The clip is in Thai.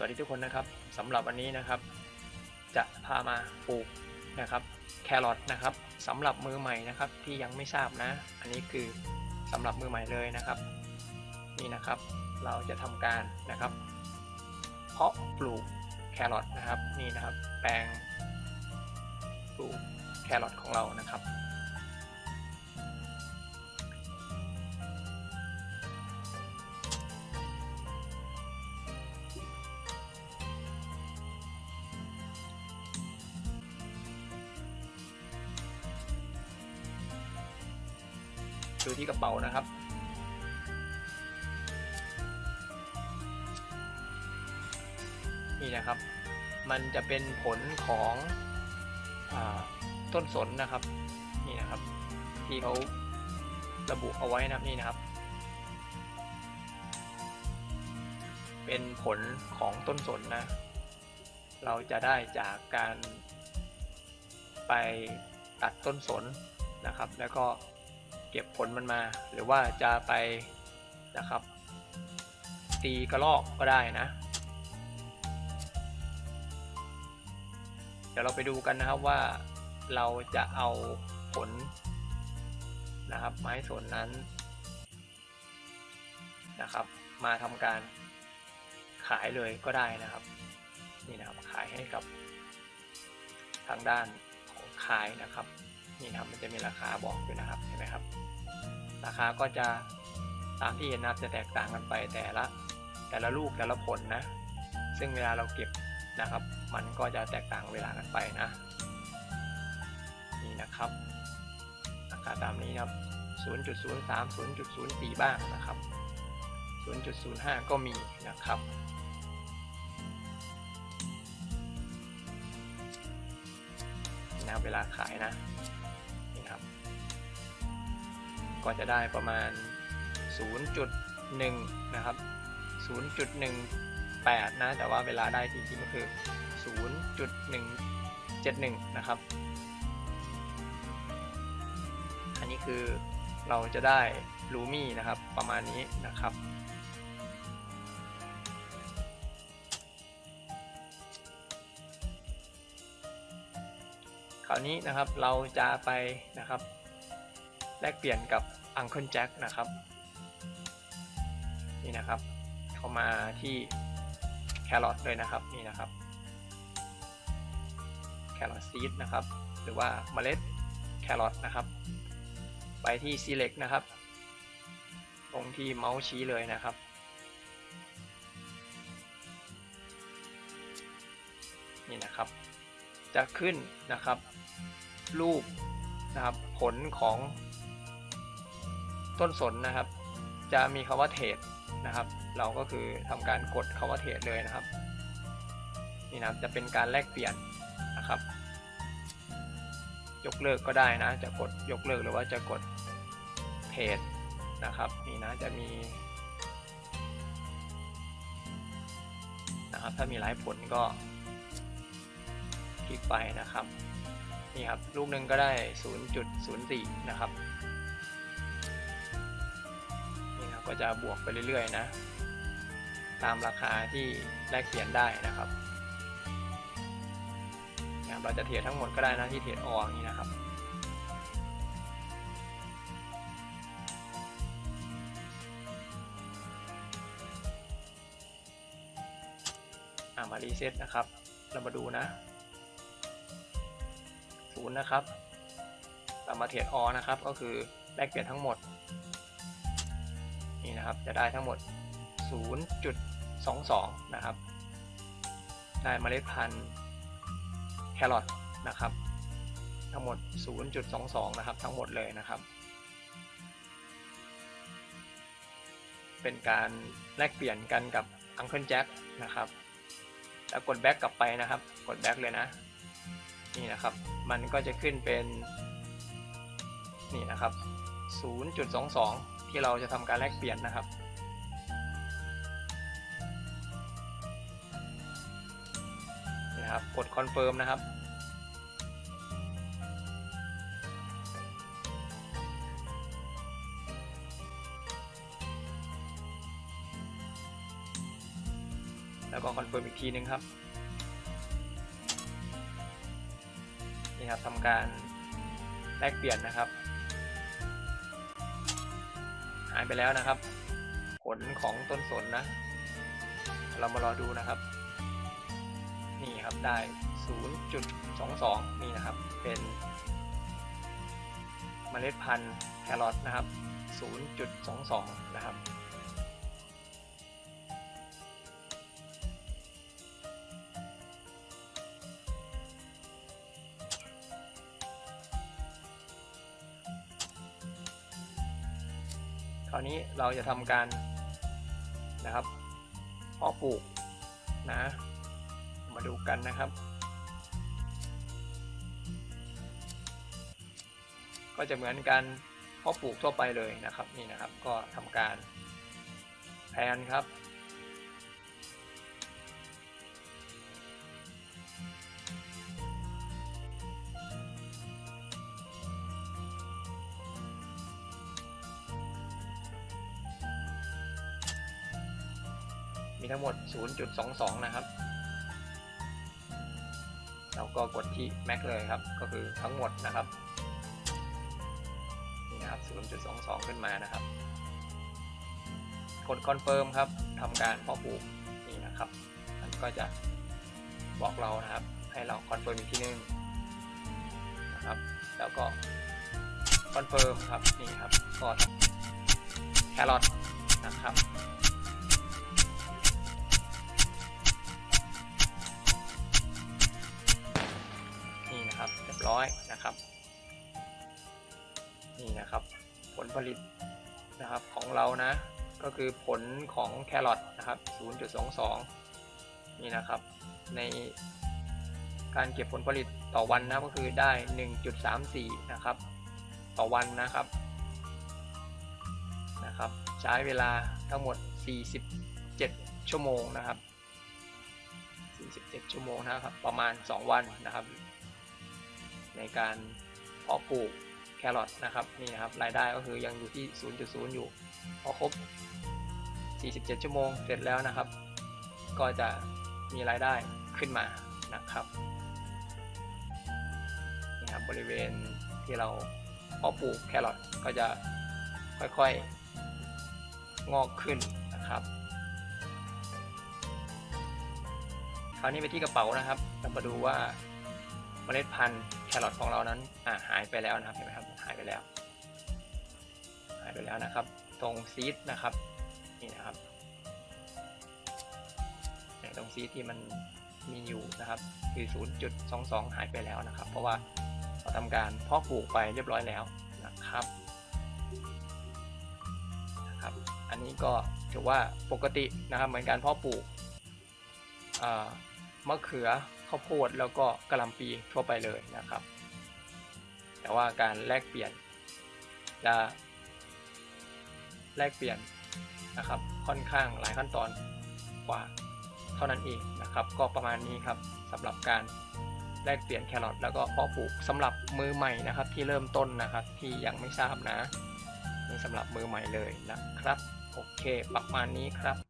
วัสดีทุกคนนะครับสำหรับวันนี้นะครับ จะพามาปลูกนะครับแครอทนะครับสำหรับมือใหม่นะครับที่ยังไม่ทราบนะ อันนี้คือสำหรับมือใหม่เลยนะครับ นี่นะครับเราจะทำการนะครับ เพาะปลูกแครอทนะครับนี่นะครับ แปลงปลูกแครอทของเรานะครับ ดูที่กระเป๋านะครับ นี่นะครับ มันจะเป็นผลของอต้นสนนะครับ นี่นะครับ ที่เขาระบุเอาไว้นะครับนี่นะครับ เป็นผลของต้นสนนะ เราจะได้จากการไปตัดต้นสนนะครับ แล้วก็ เก็บผลมันมา หรือว่าจะไปนะครับ ตีกระลอกก็ได้นะ เดี๋ยวเราไปดูกันนะครับว่าเราจะเอาผลนะครับ ไม้สนนั้นนะครับ มาทำการขายเลยก็ได้นะครับ นี่นะครับขายให้กับทางด้านของขายนะครับ นี่นะครับมันจะมีราคาบอกอยู่นะครับเห็นไหมครับ ราคาก็จะตามที่เห็นนะครับจะแตกต่างกันไปแต่ละแต่ละลูกแต่ละผลนะ ซึ่งเวลาเราเก็บนะครับ มันก็จะแตกต่างเวลากันไปนะ นี่นะครับราคาตามนี้นะครับ 0.03 0.04 บ้างนะครับ 0.05 ก็มีนะครับนี่นะเวลาขายนะ ก็จะได้ประมาณ 0.1 นะครับ 0.18 นะ แต่ว่าเวลาได้จริงๆก็คือ 0.171 นะครับ อันนี้คือเราจะได้ลูมี่นะครับ ประมาณนี้นะครับคราวนี้นะครับเราจะไปนะครับ แลกเปลี่ยนกับ Uncle Jack นะครับ นี่นะครับ เข้ามาที่แครอทเลยนะครับนี่นะครับแครอทซีดนะครับ หรือว่าเมล็ดแครอทนะครับ ไปที่ select นะครับ ตรงที่เมาส์ชี้เลยนะครับนี่นะครับ จะขึ้นนะครับ รูปนะครับผลของ ต้นสนนะครับ จะมีคำว่าเทรดนะครับ เราก็คือทำการกดคำว่าเทรดเลยนะครับนี่นะครับจะเป็นการแลกเปลี่ยนนะครับ ยกเลิกก็ได้นะ จะกดยกเลิกหรือว่าจะกดเทรดนะครับนี่นะจะมีนะครับถ้ามีหลายผลก็คลิกไปนะครับนี่ครับลูกหนึ่งก็ได้ 0.04 นะครับนี่นะครับ ก็จะบวกไปเรื่อยๆนะ ตามราคาที่แลกเปลี่ยนได้นะครับเราจะเทรดทั้งหมดก็ได้นะที่เทรดออยนี้นะครับอามารีเซ็ตนะครับ เรามาดูนะศูนย์นะครับ เรามาเทรดออนะครับ ก็คือแลกเปลี่ยนทั้งหมด นี่นะครับจะได้ทั้งหมด 0.22 นะครับ ได้เมล็ดพันธุ์แครอทนะครับ ทั้งหมด 0.22 นะครับ ทั้งหมดเลยนะครับ เป็นการแลกเปลี่ยนกันกับ Uncle Jack นะครับ แล้วกดแบ็กกลับไปนะครับ กดแบ็กเลยนะ นี่นะครับ มันก็จะขึ้นเป็น นี่นะครับ 0.22 ที่เราจะทำการแลกเปลี่ยนนะครับ นี่นะครับ กดคอนเฟิร์มนะครับ แล้วก็คอนเฟิร์มอีกทีนึงครับ นี่ครับทำการแลกเปลี่ยนนะครับ หายไปแล้วนะครับ ผลของต้นสนนะ เรามารอดูนะครับ นี่ครับได้ 0.22 นี่นะครับ เป็นเมล็ดพันธุ์แครอทนะครับ 0.22 นะครับ คราวนี้เราจะทำการนะครับเพาะปลูกนะ มาดูกันนะครับ ก็จะเหมือนกันเพาะปลูกทั่วไปเลยนะครับนี่นะครับ ก็ทำการแพนครับ ทั้งหมด 0.22 นะครับ เราก็กดที่ Max เลยครับ ก็คือทั้งหมดนะครับ นี่นะครับ 0.22 ขึ้นมานะครับ กด Confirm ครับทำการเพาะปลูกนี่นะครับ มันก็จะบอกเรานะครับ ให้เรา Confirm อีกทีนึงนะครับ แล้วก็ Confirm ครับ นี่ครับ ก็แครอทนะครับ 300 นะครับ นี่นะครับ ผลผลิตนะครับของเรานะ ก็คือผลของแครอทนะครับ 0.22 นี่นะครับ ในการเก็บผลผลิตต่อวันนะก็คือได้ 1.34 นะครับ ต่อวันนะครับนะครับ ใช้เวลาทั้งหมด 47 ชั่วโมงนะครับ 47 ชั่วโมงนะครับ ประมาณ 2 วันนะครับ ในการเพาะปลูกแครอทนะครับนี่นะครับรายได้ก็คือยังอยู่ที่ 0.0 อยู่ พอครบ 47 ชั่วโมงเสร็จแล้วนะครับ ก็จะมีรายได้ขึ้นมานะครับนี่ครับบริเวณที่เราเพาะปลูกแครอทก็จะค่อยๆ งอกขึ้นนะครับคราวนี้ไปที่กระเป๋านะครับเรามาดูว่า เมล็ดพันธุ์แครอทของเรานั้นอ่าหายไปแล้วนะครับเห็นไหมครับหายไปแล้ว หายไปแล้วนะครับ ตรงซีดนะครับนี่นะครับเนี่ยตรงซีดที่มันมีอยู่นะครับคือ 0.22 หายไปแล้วนะครับ เพราะว่าเราทำการเพาะปลูกไปเรียบร้อยแล้วนะครับนะครับ อันนี้ก็ถือว่าปกตินะครับเหมือนการเพาะปลูกมะเขือ ข้าวโพดแล้วก็กระหลำปีทั่วไปเลยนะครับ แต่ว่าการแลกเปลี่ยนจะแลกเปลี่ยนนะครับ ค่อนข้างหลายขั้นตอนกว่าเท่านั้นเองนะครับ ก็ประมาณนี้ครับสำหรับการแลกเปลี่ยนแครอทแล้วก็เพาะปลูกสำหรับมือใหม่นะครับ ที่เริ่มต้นนะครับที่ยังไม่ทราบนะนี่สำหรับมือใหม่เลยนะครับโอเคประมาณนี้ครับ